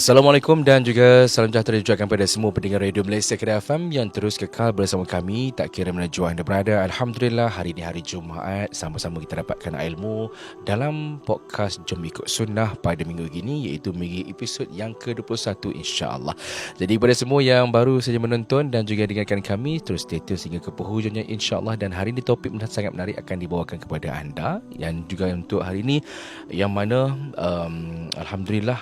Assalamualaikum dan juga salam sejahtera diucapkan kepada semua pendengar Radio Malaysia Kedai FM yang terus kekal bersama kami tak kira mana jua anda berada. Alhamdulillah hari ini hari Jumaat sama-sama kita dapatkan ilmu dalam podcast Jom Ikut Sunnah pada minggu ini iaitu minggu episod yang ke-21 insya-Allah. Jadi kepada semua yang baru saja menonton dan juga dengarkan kami terus stay tune sehingga ke penghujungnya insya-Allah dan hari ini topik sangat menarik akan dibawakan kepada anda yang juga untuk hari ini yang mana um, alhamdulillah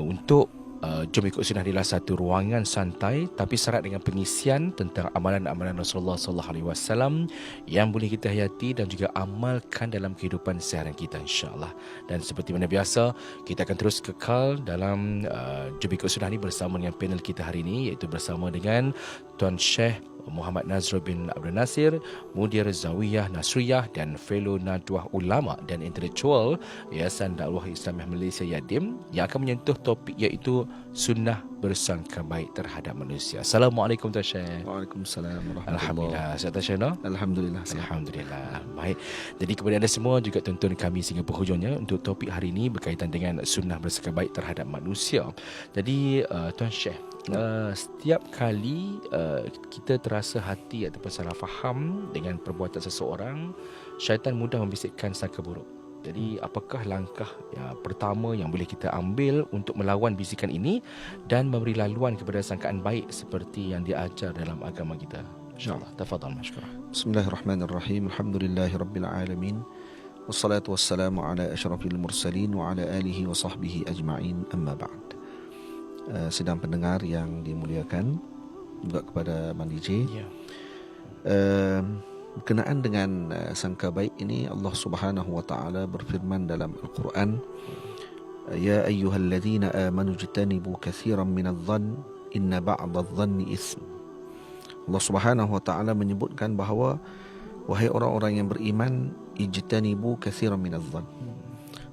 untuk uh, Jom Ikut Sunnah adalah satu ruangan santai tapi syarat dengan pengisian tentang amalan-amalan Rasulullah sallallahu alaihi wasallam yang boleh kita hayati dan juga amalkan dalam kehidupan seharian kita insya-Allah. Dan seperti mana biasa, kita akan terus kekal dalam uh, Jom Ikut Sunnah ini bersama dengan panel kita hari ini iaitu bersama dengan Tuan Syekh Muhammad Nazrul bin Abdul Nasir, Mudir Zawiyah Nasriyah dan Fellow Nadwah Ulama dan Intelektual Yayasan Dakwah Islamiah Malaysia Yadim yang akan menyentuh topik iaitu sunnah bersangka baik terhadap manusia. Assalamualaikum Tuan Syekh. Waalaikumsalam Alhamdulillah. Sihat Tuan Syekh? Alhamdulillah. Alhamdulillah. Baik. Jadi kepada anda semua juga tonton kami sehingga penghujungnya untuk topik hari ini berkaitan dengan sunnah bersangka baik terhadap manusia. Jadi uh, Tuan Syekh, uh, setiap kali uh, kita terasa hati ataupun salah faham dengan perbuatan seseorang, syaitan mudah membisikkan sangka buruk. Jadi apakah langkah ya, pertama yang boleh kita ambil untuk melawan bisikan ini dan memberi laluan kepada sangkaan baik seperti yang diajar dalam agama kita? InsyaAllah. Tafadhal masykurah. Bismillahirrahmanirrahim. Alhamdulillahirabbil alamin. Wassalatu wassalamu ala asyrafil mursalin wa ala alihi wa sahbihi ajma'in. Amma ba'd. Uh, sedang pendengar yang dimuliakan juga kepada Bang DJ. Ya. Uh, berkenaan dengan uh, sangka baik ini Allah Subhanahu wa taala berfirman dalam Al-Quran Ya ayyuhalladzina amanu jtanibu katsiran minadh-dhann inna ba'dadh-dhanni ism. Allah Subhanahu wa taala menyebutkan bahawa wahai orang-orang yang beriman ijtanibu katsiran minadh-dhann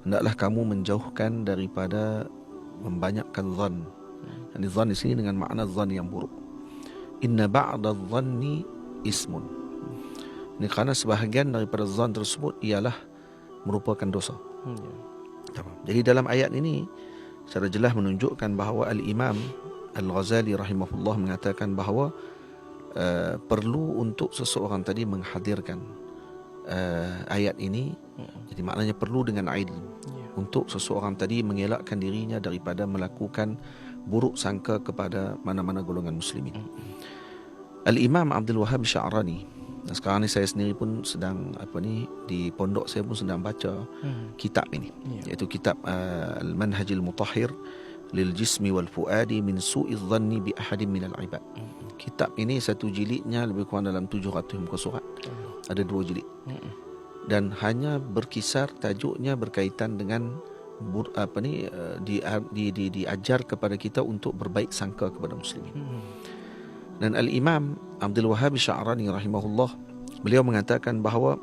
hendaklah kamu menjauhkan daripada membanyakkan zan dan zan di sini dengan makna zan yang buruk. Inna ba'dadh-dhanni ismun ini kerana sebahagian daripada zan tersebut ialah merupakan dosa. Hmm, ya. Jadi dalam ayat ini secara jelas menunjukkan bahawa Al-Imam Al-Ghazali rahimahullah mengatakan bahawa uh, perlu untuk seseorang tadi menghadirkan uh, ayat ini Hmm. jadi maknanya perlu dengan ilmu Ya. untuk seseorang tadi mengelakkan dirinya daripada melakukan buruk sangka kepada mana-mana golongan muslimin. Hmm. Al-Imam Abdul Wahab Sya'rani dan sekarang ni saya sendiri pun sedang apa ni di pondok saya pun sedang baca Hmm. kitab ini Ya. iaitu kitab uh, Al-Manhajil Mutahhir lil Jismi wal Fuadi min Su'i Dhanni bi ahadin minal ibad. Hmm. Kitab ini satu jilidnya lebih kurang dalam 700 muka surat. Ada dua jilid Hmm. dan hanya berkisar tajuknya berkaitan dengan bur, apa ni uh, di, di, di, diajar kepada kita untuk berbaik sangka kepada muslimin. Hmm. Dan Al-Imam Abdul Wahhab Sya'rani rahimahullah beliau mengatakan bahawa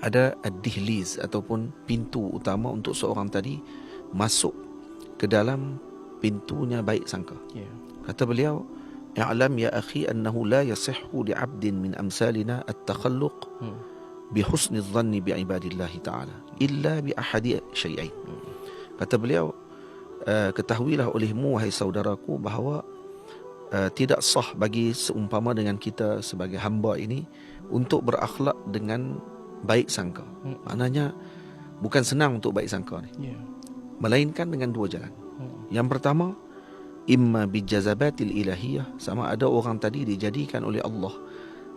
ada ad-dihliz ataupun pintu utama untuk seorang tadi masuk ke dalam pintunya baik sangka. Ya. Kata beliau, "I'lam ya akhi annahu la yasihhu li 'abdin min amsalina at-takhalluq Hmm. bi husni dhanni bi ibadillah ta'ala illa bi ahadi syai'ain." Kata beliau, "Eh, ketahuilah olehmu wahai saudaraku bahawa uh, tidak sah bagi seumpama dengan kita sebagai hamba ini untuk berakhlak dengan baik sangka. Hmm. Maknanya bukan senang untuk baik sangka ni. Ya. Melainkan dengan dua jalan. Hmm. Yang pertama, imma bijazabatil ilahiyah sama ada orang tadi dijadikan oleh Allah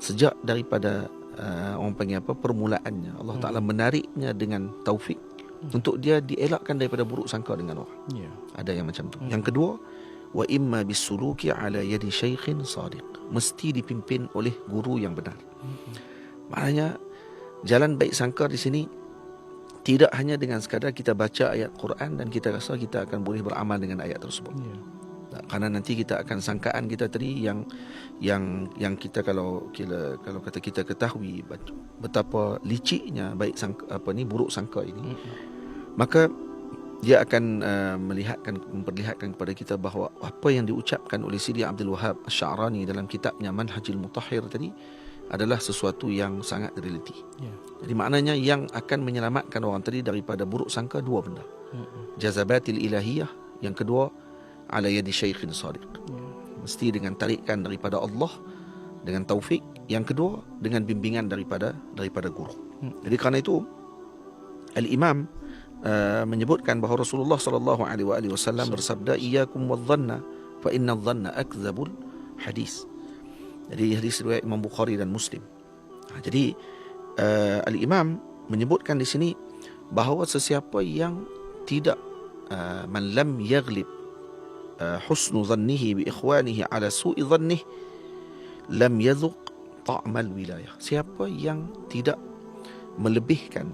sejak daripada uh, orang panggil apa permulaannya. Allah Hmm. Taala menariknya dengan taufik untuk dia dielakkan daripada buruk sangka dengan orang. Ya. Ada yang macam tu. Hmm. Yang kedua, wa imma bisuluki ala yadi syaikhin sadiq. Mesti dipimpin oleh guru yang benar. Hmm. Maknanya jalan baik sangka di sini tidak hanya dengan sekadar kita baca ayat Quran dan kita rasa kita akan boleh beramal dengan ayat tersebut. Ya. Tak, Karena nanti kita akan sangkaan kita tadi yang yang yang kita kalau kira kalau kata kita ketahui betapa liciknya baik sangka apa ni buruk sangka ini Hmm. maka dia akan uh, melihatkan memperlihatkan kepada kita bahawa apa yang diucapkan oleh Sidi Abdul Wahab Sya'rani dalam kitabnya Manhajul Mutahhir tadi adalah sesuatu yang sangat realiti. Ya. Jadi maknanya yang akan menyelamatkan orang tadi daripada buruk sangka dua benda. Hmm. Jazabatil ilahiyah Yang kedua, ala yadi syaikhin sadiq. Mesti dengan tarikan daripada Allah dengan taufik. Yang kedua, dengan bimbingan daripada daripada guru. Hmm. Jadi kerana itu Al-Imam uh, menyebutkan bahawa Rasulullah sallallahu alaihi wasallam bersabda iyyakum wadh-dhanna fa inna adh-dhanna akdzabul hadis. Jadi hadis riwayat Imam Bukhari dan Muslim. Ha, jadi uh, Al-Imam menyebutkan di sini bahawa sesiapa yang tidak uh, man lam yaghlib uh, husnu dhannihi bi ikhwanihi ala su'i dhannihi lam yadhuq ta'mal wilayah. Siapa yang tidak melebihkan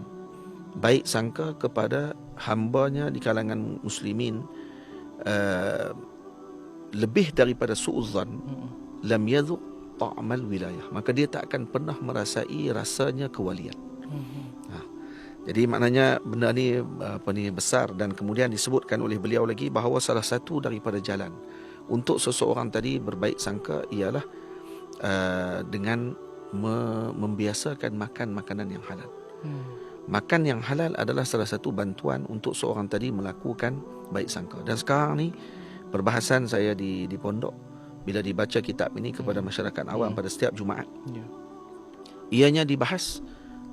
baik sangka kepada hambanya di kalangan muslimin uh, lebih daripada su'udzan lam yadhuq ta'mal wilayah. Maka dia tak akan pernah merasai rasanya kewalian. Ha. jadi maknanya benda ni apa ni besar dan kemudian disebutkan oleh beliau lagi bahawa salah satu daripada jalan untuk seseorang tadi berbaik sangka ialah uh, dengan me- membiasakan makan makanan yang halal makan yang halal adalah salah satu bantuan untuk seorang tadi melakukan baik sangka. Dan sekarang ni perbahasan saya di di pondok bila dibaca kitab ini kepada masyarakat awam pada setiap Jumaat. Ya. Ianya dibahas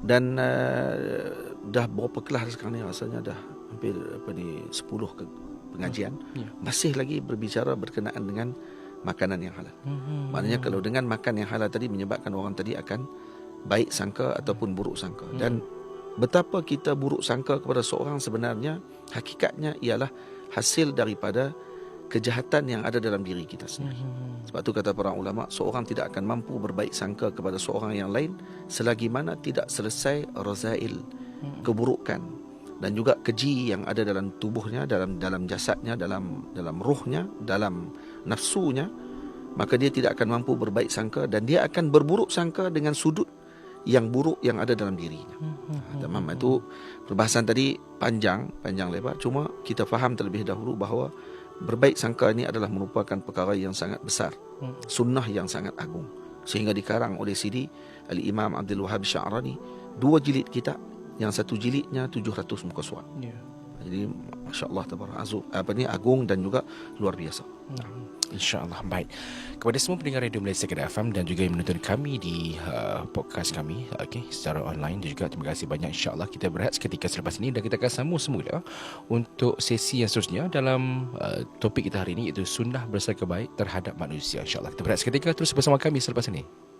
dan uh, dah berapa kelas sekarang ni rasanya dah hampir apa ni 10 ke pengajian Ya. masih lagi berbicara berkenaan dengan makanan yang halal. Hmm. Maknanya kalau dengan makan yang halal tadi menyebabkan orang tadi akan baik sangka ataupun buruk sangka. Dan betapa kita buruk sangka kepada seorang sebenarnya hakikatnya ialah hasil daripada kejahatan yang ada dalam diri kita sendiri. Sebab tu kata para ulama, seorang tidak akan mampu berbaik sangka kepada seorang yang lain selagi mana tidak selesai razail, keburukan dan juga keji yang ada dalam tubuhnya, dalam dalam jasadnya, dalam dalam ruhnya, dalam nafsunya, maka dia tidak akan mampu berbaik sangka dan dia akan berburuk sangka dengan sudut yang buruk yang ada dalam dirinya. Ha, Tamam itu perbahasan tadi panjang, panjang lebar. Cuma kita faham terlebih dahulu bahawa berbaik sangka ini adalah merupakan perkara yang sangat besar. Sunnah yang sangat agung. Sehingga dikarang oleh Sidi Al-Imam Abdul Wahab Sya'rani dua jilid kitab yang satu jilidnya 700 muka surat. Ya. Jadi masya-Allah apa ni agung dan juga luar biasa. InsyaAllah. Baik. Kepada semua pendengar Radio Malaysia Kedah FM Dan juga yang menonton kami di uh, podcast kami okay, Secara online Dan juga terima kasih banyak InsyaAllah kita berehat seketika selepas ini Dan kita akan sambung semula Untuk sesi yang seterusnya Dalam uh, topik kita hari ini Iaitu sunnah bersangka baik terhadap manusia. InsyaAllah kita berehat seketika Terus bersama kami selepas ini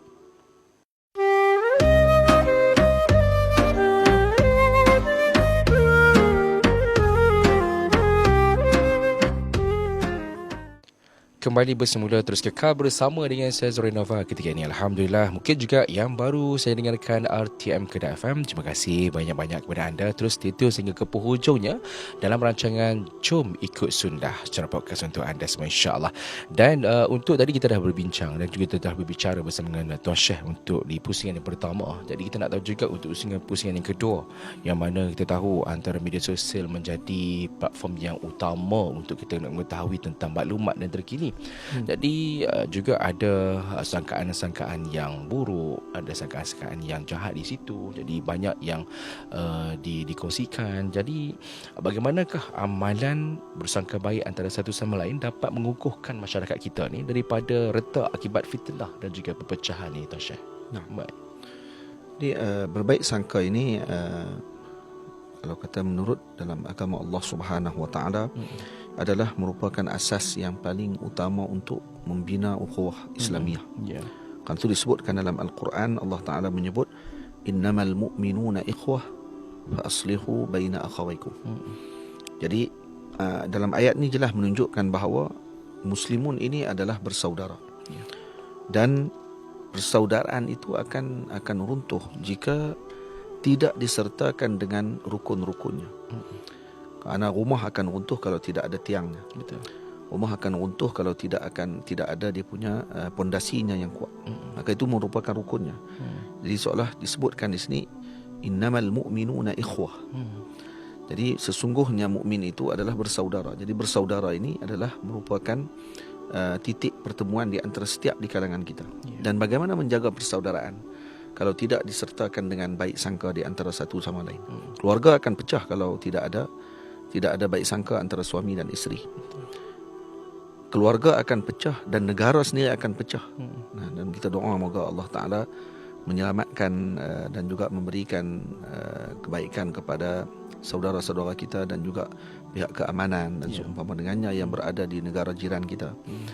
Kembali bersemula terus kekal bersama dengan saya Zuri Nova. Ketika ini Alhamdulillah Mungkin juga yang baru saya dengarkan RTM Kedah FM Terima kasih banyak-banyak kepada anda. Terus stay tune sehingga ke penghujungnya Dalam rancangan Jom Ikut Sundah. Secara podcast untuk anda semua insyaAllah. Dan uh, untuk tadi kita dah berbincang Dan juga kita dah berbicara bersama dengan Tuan Syekh Untuk di pusingan yang pertama. Jadi kita nak tahu juga untuk pusingan-pusingan yang kedua Yang mana kita tahu antara media sosial menjadi platform yang utama Untuk kita nak mengetahui tentang maklumat dan terkini Hmm. Jadi uh, juga ada uh, sangkaan-sangkaan yang buruk, ada sangkaan-sangkaan yang jahat di situ. Jadi banyak yang uh, di, dikongsikan. Jadi bagaimanakah amalan bersangka baik antara satu sama lain dapat mengukuhkan masyarakat kita ni daripada retak akibat fitnah dan juga perpecahan ni Tuan Syekh? Nah. Baik. Jadi uh, berbaik sangka ini uh, kalau kata menurut dalam agama Allah Subhanahu Wa Taala adalah merupakan asas yang paling utama untuk membina ukhuwah Islamiyah. Ya. Kan itu disebutkan dalam Al-Quran Allah Taala menyebut innamal mu'minuna ikhwah fa aslihu baina akhawaykum. Jadi uh, dalam ayat ni jelas menunjukkan bahawa muslimun ini adalah bersaudara. Ya. Dan persaudaraan itu akan akan runtuh jika tidak disertakan dengan rukun-rukunnya. Kerana rumah akan runtuh kalau tidak ada tiangnya. Betul. Rumah akan runtuh kalau tidak akan tidak ada dia punya uh, pondasinya yang kuat. Maka itu merupakan rukunnya. Jadi seolah disebutkan di sini innamal mu'minuna ikhwah. Jadi sesungguhnya mukmin itu adalah bersaudara. Jadi bersaudara ini adalah merupakan uh, titik pertemuan di antara setiap di kalangan kita. Ya. Dan bagaimana menjaga persaudaraan kalau tidak disertakan dengan baik sangka di antara satu sama lain. Keluarga akan pecah kalau tidak ada tidak ada baik sangka antara suami dan isteri. Keluarga akan pecah dan negara sendiri akan pecah. Nah, dan kita doa moga Allah Taala menyelamatkan uh, dan juga memberikan uh, kebaikan kepada saudara-saudara kita dan juga pihak keamanan dan Ya. seumpama dengannya yang berada di negara jiran kita. Hmm.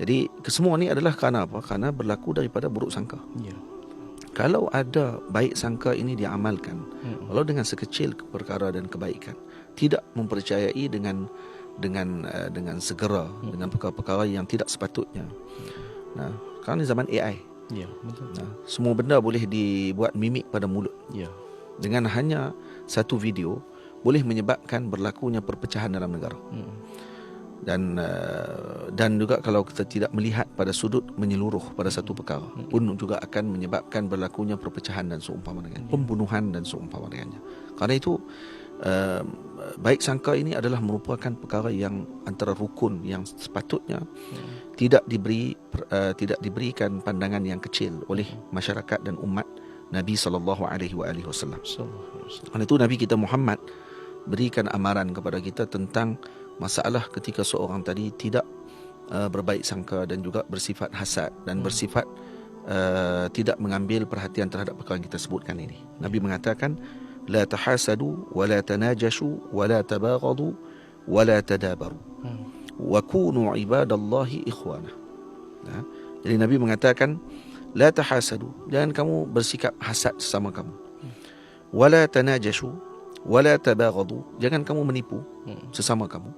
Jadi kesemua ni adalah kerana apa? Kerana berlaku daripada buruk sangka. Ya. Kalau ada baik sangka ini diamalkan, Hmm. walau dengan sekecil perkara dan kebaikan, tidak mempercayai dengan dengan uh, dengan segera dengan perkara-perkara yang tidak sepatutnya. Nah, sekarang ni zaman AI. Ya, betul. Nah, semua benda boleh dibuat mimik pada mulut. Ya. Dengan hanya satu video boleh menyebabkan berlakunya perpecahan dalam negara. Hmm. Dan uh, dan juga kalau kita tidak melihat pada sudut menyeluruh pada satu perkara pun juga akan menyebabkan berlakunya perpecahan dan seumpama dengan pembunuhan dan seumpama dengannya. Karena itu uh, baik sangka ini adalah merupakan perkara yang antara rukun yang sepatutnya tidak diberi uh, tidak diberikan pandangan yang kecil oleh masyarakat dan umat Nabi sallallahu alaihi wasallam. Sallallahu alaihi wasallam. Oleh itu Nabi kita Muhammad berikan amaran kepada kita tentang masalah ketika seorang tadi tidak uh, berbaik sangka dan juga bersifat hasad dan bersifat uh, tidak mengambil perhatian terhadap perkara yang kita sebutkan ini. Nabi mengatakan la tahasadu wa la tanajashu wa la tabaghadu wa la tadabaru Hmm. wa kunu ibadallahi ikhwana. Nah, jadi Nabi mengatakan la tahasadu, jangan kamu bersikap hasad sesama kamu. Wala tanajashu, wala tabaghadu, jangan kamu menipu Hmm. sesama kamu.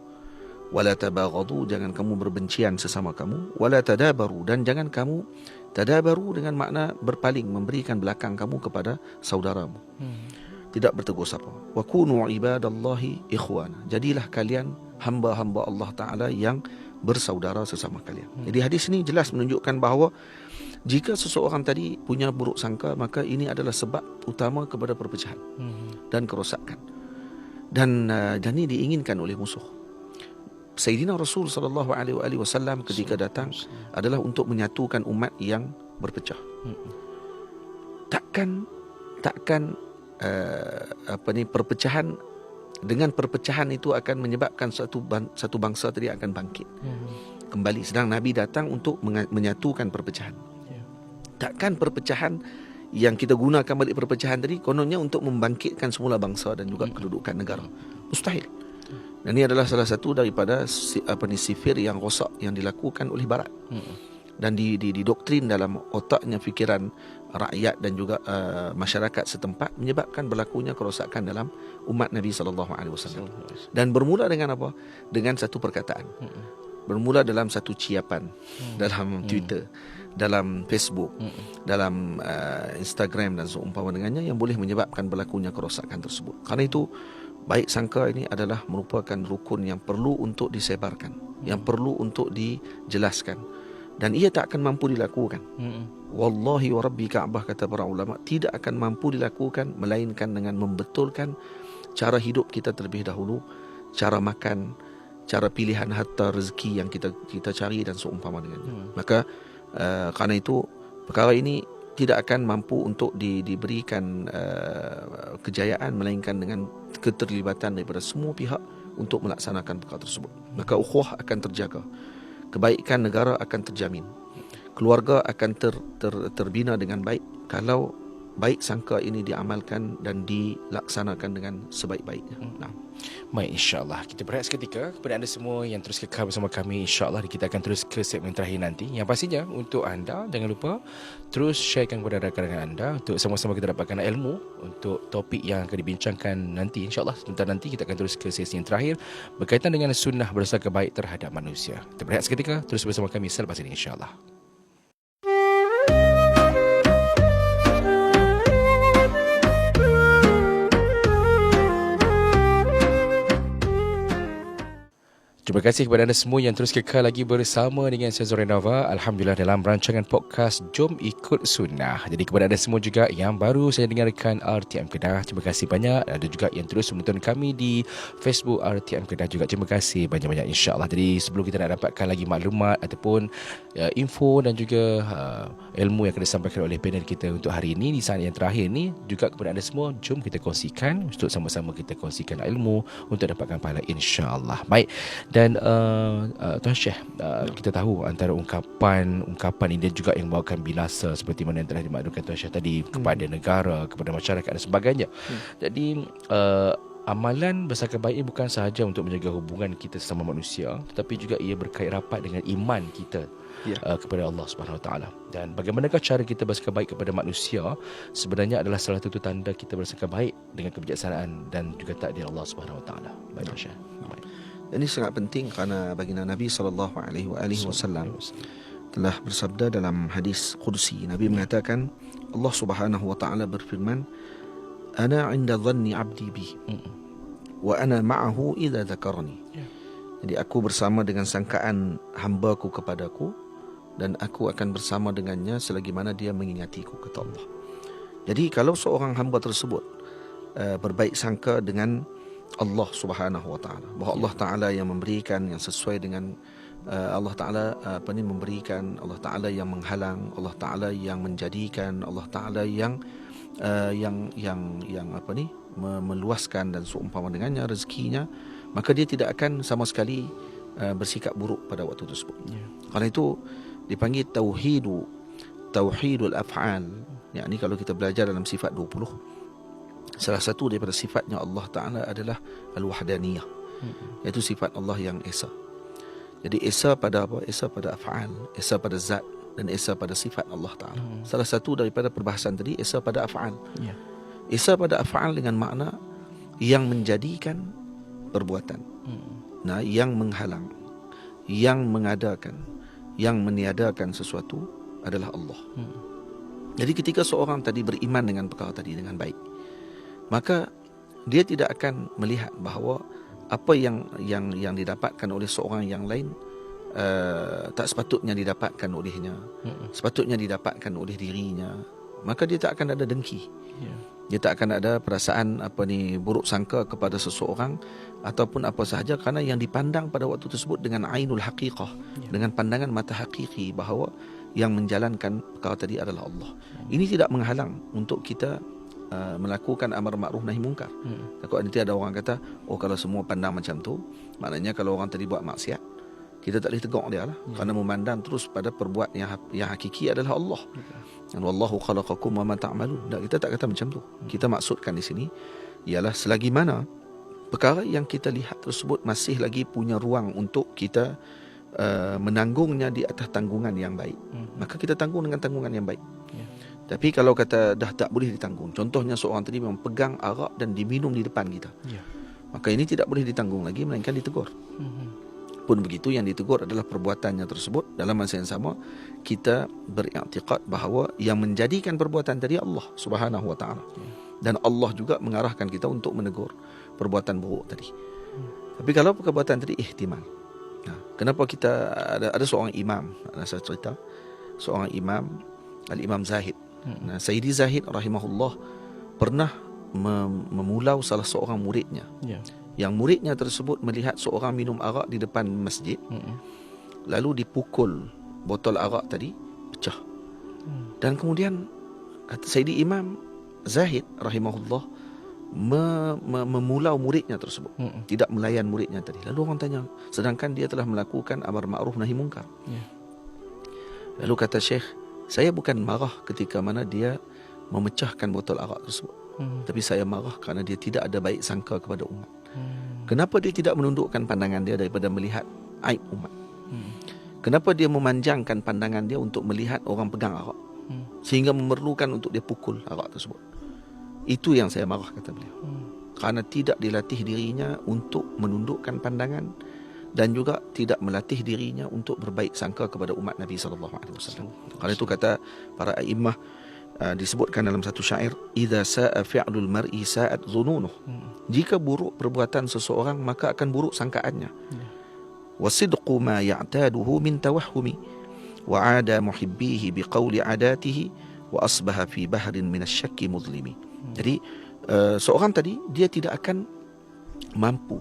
Wala tabaghadu, jangan kamu berbencian sesama kamu. Wala tadabaru dan jangan kamu tadabaru dengan makna berpaling memberikan belakang kamu kepada saudaramu. Hmm. Tidak bertegur sapa. Wa kunu ibadallahi ikhwana. Jadilah kalian hamba-hamba Allah Taala yang bersaudara sesama kalian. Jadi hadis ini jelas menunjukkan bahawa jika seseorang tadi punya buruk sangka maka ini adalah sebab utama kepada perpecahan Hmm. dan kerosakan. Dan uh, dan ini diinginkan oleh musuh. Sayyidina Rasul sallallahu alaihi wasallam ketika datang adalah untuk menyatukan umat yang berpecah. Hmm. Takkan takkan uh, apa ni perpecahan dengan perpecahan itu akan menyebabkan satu satu bangsa tadi akan bangkit Hmm. kembali sedang nabi datang untuk menyatukan perpecahan. Takkan perpecahan yang kita gunakan balik perpecahan tadi kononnya untuk membangkitkan semula bangsa dan juga kedudukan negara mustahil dan ini adalah salah satu daripada apa ni sifir yang rosak yang dilakukan oleh barat Hmm. dan di, di, didoktrin dalam otaknya fikiran rakyat dan juga uh, masyarakat setempat menyebabkan berlakunya kerosakan dalam umat Nabi sallallahu alaihi wasallam. Sallallahu alaihi wasallam. Dan bermula dengan apa? Dengan satu perkataan. Hmm. Bermula dalam satu ciapan dalam Twitter, dalam Facebook, Hmm. dalam uh, Instagram dan seumpama dengannya yang boleh menyebabkan berlakunya kerosakan tersebut. Karena itu baik sangka ini adalah merupakan rukun yang perlu untuk disebarkan, yang perlu untuk dijelaskan dan ia tak akan mampu dilakukan. Hmm. Wallahi wa rabbi Ka'bah kata para ulama tidak akan mampu dilakukan melainkan dengan membetulkan cara hidup kita terlebih dahulu, cara makan, cara pilihan harta rezeki yang kita kita cari dan seumpama dengannya. Hmm. Maka uh, kerana itu perkara ini tidak akan mampu untuk di, diberikan uh, kejayaan melainkan dengan keterlibatan daripada semua pihak untuk melaksanakan perkara tersebut. Maka ukhuwah akan terjaga. Kebaikan negara akan terjamin. Keluarga akan ter, ter, terbina dengan baik kalau baik sangka ini diamalkan dan dilaksanakan dengan sebaik-baiknya. Nah. Baik, insyaAllah. Kita berehat seketika kepada anda semua yang terus kekal bersama kami. InsyaAllah kita akan terus ke segmen terakhir nanti. Yang pastinya untuk anda, jangan lupa terus sharekan kepada rakan-rakan anda untuk sama-sama kita dapatkan ilmu untuk topik yang akan dibincangkan nanti. InsyaAllah sebentar nanti kita akan terus ke sesi yang terakhir berkaitan dengan sunnah bersangka baik terhadap manusia. Kita berehat seketika, terus bersama kami selepas ini insyaAllah. Terima kasih kepada anda semua yang terus kekal lagi bersama dengan saya Zorin Nova. Alhamdulillah dalam rancangan podcast Jom Ikut Sunnah. Jadi kepada anda semua juga yang baru saya dengarkan RTM Kedah, terima kasih banyak. Ada juga yang terus menonton kami di Facebook RTM Kedah juga. Terima kasih banyak-banyak insyaAllah. Jadi sebelum kita nak dapatkan lagi maklumat ataupun uh, info dan juga uh, ilmu yang akan disampaikan oleh panel kita untuk hari ini di saat yang terakhir ni juga kepada anda semua jom kita kongsikan untuk sama-sama kita kongsikan ilmu untuk dapatkan pahala insya-Allah. Baik. Dan uh, uh, Tuan Syekh, uh, kita tahu antara ungkapan ungkapan ini juga yang membawakan binasa seperti mana yang telah dimaklumkan Tuan Syekh tadi hmm. kepada negara, kepada masyarakat dan sebagainya. Hmm. Jadi uh, amalan bersangka baik ini bukan sahaja untuk menjaga hubungan kita sesama manusia, tetapi juga ia berkait rapat dengan iman kita yeah. uh, kepada Allah Subhanahu Wa Taala. Dan bagaimanakah cara kita bersangka baik kepada manusia sebenarnya adalah salah satu tanda kita bersangka baik dengan kebijaksanaan dan juga takdir Allah Subhanahu Wa Taala. Baik Masya. Baik. Ini sangat penting kerana baginda Nabi sallallahu alaihi wasallam telah bersabda dalam hadis qudsi. Nabi mengatakan Allah Subhanahu wa taala berfirman ana 'inda dhanni 'abdi bi wa ana ma'ahu idza dzakarani ya. jadi aku bersama dengan sangkaan hamba-Ku kepadaku dan aku akan bersama dengannya selagi mana dia mengingatiku kata Allah. Jadi kalau seorang hamba tersebut uh, berbaik sangka dengan Allah Subhanahu wa taala bahawa Allah taala yang memberikan yang sesuai dengan uh, Allah taala uh, apa ni memberikan Allah taala yang menghalang Allah taala yang menjadikan Allah taala yang uh, yang yang yang apa ni meluaskan dan seumpama dengannya rezekinya maka dia tidak akan sama sekali uh, bersikap buruk pada waktu tersebut. Yeah. Karena itu dipanggil tauhidu tauhidul af'al. Ya ni kalau kita belajar dalam sifat 20 Salah satu daripada sifatnya Allah Ta'ala adalah Al-Wahdaniyah hmm. Iaitu sifat Allah yang Esa Jadi Esa pada apa? Esa pada af'al Esa pada zat Dan Esa pada sifat Allah Ta'ala hmm. Salah satu daripada perbahasan tadi Esa pada af'al yeah. Esa pada af'al dengan makna Yang menjadikan perbuatan hmm. Nah, Yang menghalang Yang mengadakan Yang meniadakan sesuatu Adalah Allah hmm. Jadi ketika seorang tadi beriman dengan perkara tadi Dengan baik maka dia tidak akan melihat bahawa apa yang yang yang didapatkan oleh seorang yang lain uh, tak sepatutnya didapatkan olehnya hmm. sepatutnya didapatkan oleh dirinya maka dia tak akan ada dengki yeah. dia tak akan ada perasaan apa ni buruk sangka kepada seseorang ataupun apa sahaja kerana yang dipandang pada waktu tersebut dengan ainul haqiqah yeah. dengan pandangan mata hakiki bahawa yang menjalankan perkara tadi adalah Allah. Ini tidak menghalang untuk kita Uh, melakukan amar makruf nahi mungkar. Hmm. Takut nanti ada orang kata, oh kalau semua pandang macam tu, maknanya kalau orang tadi buat maksiat, kita tak boleh tegur dia lah. Hmm. Kerana memandang terus pada perbuat yang yang hakiki adalah Allah. Dan wallahu khalaqakum wa ma ta'malun. Tak, kita tak kata macam tu. Hmm. Kita maksudkan di sini ialah selagi mana perkara yang kita lihat tersebut masih lagi punya ruang untuk kita uh, menanggungnya di atas tanggungan yang baik. Hmm. Maka kita tanggung dengan tanggungan yang baik. Tapi kalau kata dah tak boleh ditanggung Contohnya seorang tadi memang pegang arak dan diminum di depan kita ya. Maka ini tidak boleh ditanggung lagi Melainkan ditegur mm-hmm. Pun begitu yang ditegur adalah perbuatannya tersebut Dalam masa yang sama Kita beriktikad bahawa Yang menjadikan perbuatan tadi Allah Subhanahu wa ta'ala ya. Dan Allah juga mengarahkan kita untuk menegur Perbuatan buruk tadi mm. Tapi kalau perbuatan tadi ihtimal nah, Kenapa kita ada, ada seorang imam Ada saya cerita Seorang imam Al-Imam Zahid Hmm. Sayyidi Zahid rahimahullah pernah mem- memulau salah seorang muridnya. Yeah. Yang muridnya tersebut melihat seorang minum arak di depan masjid. Hmm. Lalu dipukul botol arak tadi pecah. Hmm. Dan kemudian kata Sayyidi Imam Zahid rahimahullah me- me- memulau muridnya tersebut. Hmm. Tidak melayan muridnya tadi. Lalu orang tanya, sedangkan dia telah melakukan amar ma'ruf nahi munkar. Yeah. Lalu kata Syekh, saya bukan marah ketika mana dia memecahkan botol arak tersebut. Hmm. Tapi saya marah kerana dia tidak ada baik sangka kepada umat. Hmm. Kenapa dia tidak menundukkan pandangan dia daripada melihat aib umat? Hmm. Kenapa dia memanjangkan pandangan dia untuk melihat orang pegang arak? Hmm. Sehingga memerlukan untuk dia pukul arak tersebut. Itu yang saya marah kata beliau. Hmm. Kerana tidak dilatih dirinya untuk menundukkan pandangan dan juga tidak melatih dirinya untuk berbaik sangka kepada umat Nabi sallallahu alaihi wasallam. Kalau itu kata para imam uh, disebutkan dalam satu syair idza sa'a fi'lul mar'i sa'at dhununuh. Hmm. Jika buruk perbuatan seseorang maka akan buruk sangkaannya. Ya. Wa sidqu ma ya'taduhu min tawahhumi wa 'ada muhibbihi biqauli 'adatihi wa asbaha fi bahrin min asy-syakki mudhlimi. Hmm. Jadi uh, seorang tadi dia tidak akan mampu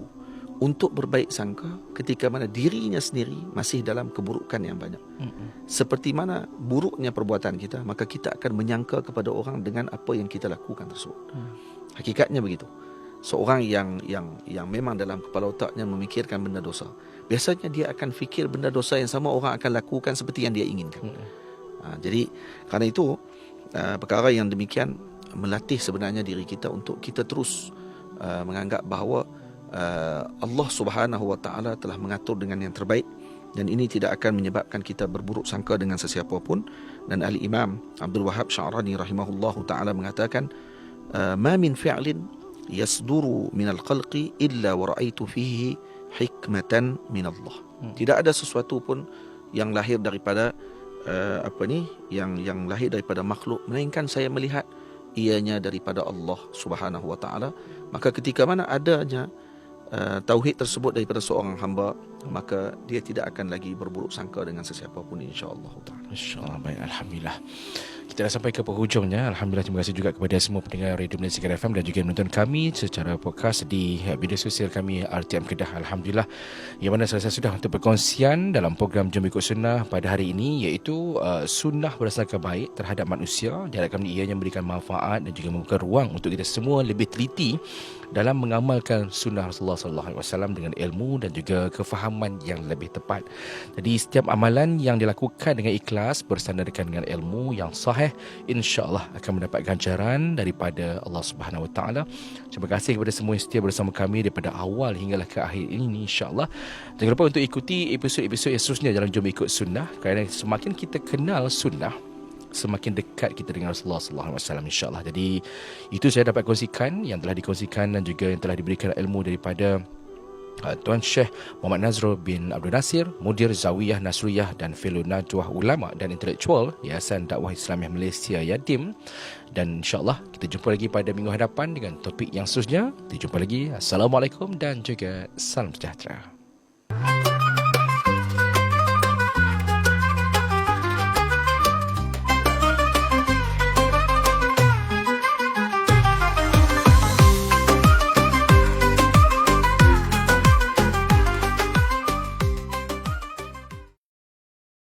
untuk berbaik sangka ketika mana dirinya sendiri masih dalam keburukan yang banyak. Seperti mana buruknya perbuatan kita, maka kita akan menyangka kepada orang dengan apa yang kita lakukan tersebut. Hakikatnya begitu. Seorang yang yang yang memang dalam kepala otaknya memikirkan benda dosa, biasanya dia akan fikir benda dosa yang sama orang akan lakukan seperti yang dia inginkan. Ha, jadi kerana itu uh, perkara yang demikian melatih sebenarnya diri kita untuk kita terus uh, menganggap bahawa uh, Allah Subhanahu wa taala telah mengatur dengan yang terbaik dan ini tidak akan menyebabkan kita berburuk sangka dengan sesiapa pun. Dan ahli imam Abdul Wahab Sya'rani rahimahullahu taala mengatakan uh, ma min fi'lin yasduru min al-khalqi illa wa ra'aitu fihi hikmatan min Allah hmm. tidak ada sesuatu pun yang lahir daripada uh, apa ni yang yang lahir daripada makhluk melainkan saya melihat ianya daripada Allah Subhanahu wa taala. Maka ketika mana adanya uh, tauhid tersebut daripada seorang hamba maka dia tidak akan lagi berburuk sangka dengan sesiapa pun insyaallah taala. Insyaallah baik. Alhamdulillah kita dah sampai ke penghujungnya. Alhamdulillah terima kasih juga kepada semua pendengar Radio Malaysia FM dan juga menonton kami secara podcast di video sosial kami RTM Kedah. Alhamdulillah yang mana selesai sudah untuk perkongsian dalam program Jom Ikut Sunnah pada hari ini iaitu uh, sunnah berdasarkan baik terhadap manusia. Diharapkan ianya memberikan manfaat dan juga membuka ruang untuk kita semua lebih teliti dalam mengamalkan sunnah Rasulullah sallallahu alaihi wasallam dengan ilmu dan juga kefahaman yang lebih tepat. Jadi setiap amalan yang dilakukan dengan ikhlas bersandarkan dengan ilmu yang sahih insya-Allah akan mendapat ganjaran daripada Allah Subhanahu wa taala. Terima kasih kepada semua yang setia bersama kami daripada awal hinggalah ke akhir ini insya-Allah. Jangan lupa untuk ikuti episod-episod yang seterusnya dalam Jom Ikut Sunnah kerana semakin kita kenal sunnah semakin dekat kita dengan Rasulullah sallallahu alaihi wasallam insyaallah. Jadi itu saya dapat kongsikan yang telah dikongsikan dan juga yang telah diberikan ilmu daripada Tuan Syekh Muhammad Nazrul bin Abdul Nasir, Mudir Zawiyah Nasriyah dan Fellow Najwah Ulama dan Intelektual Yayasan Dakwah Islamiah Malaysia Yatim. Dan insyaAllah kita jumpa lagi pada minggu hadapan dengan topik yang seterusnya. Kita jumpa lagi. Assalamualaikum dan juga salam sejahtera.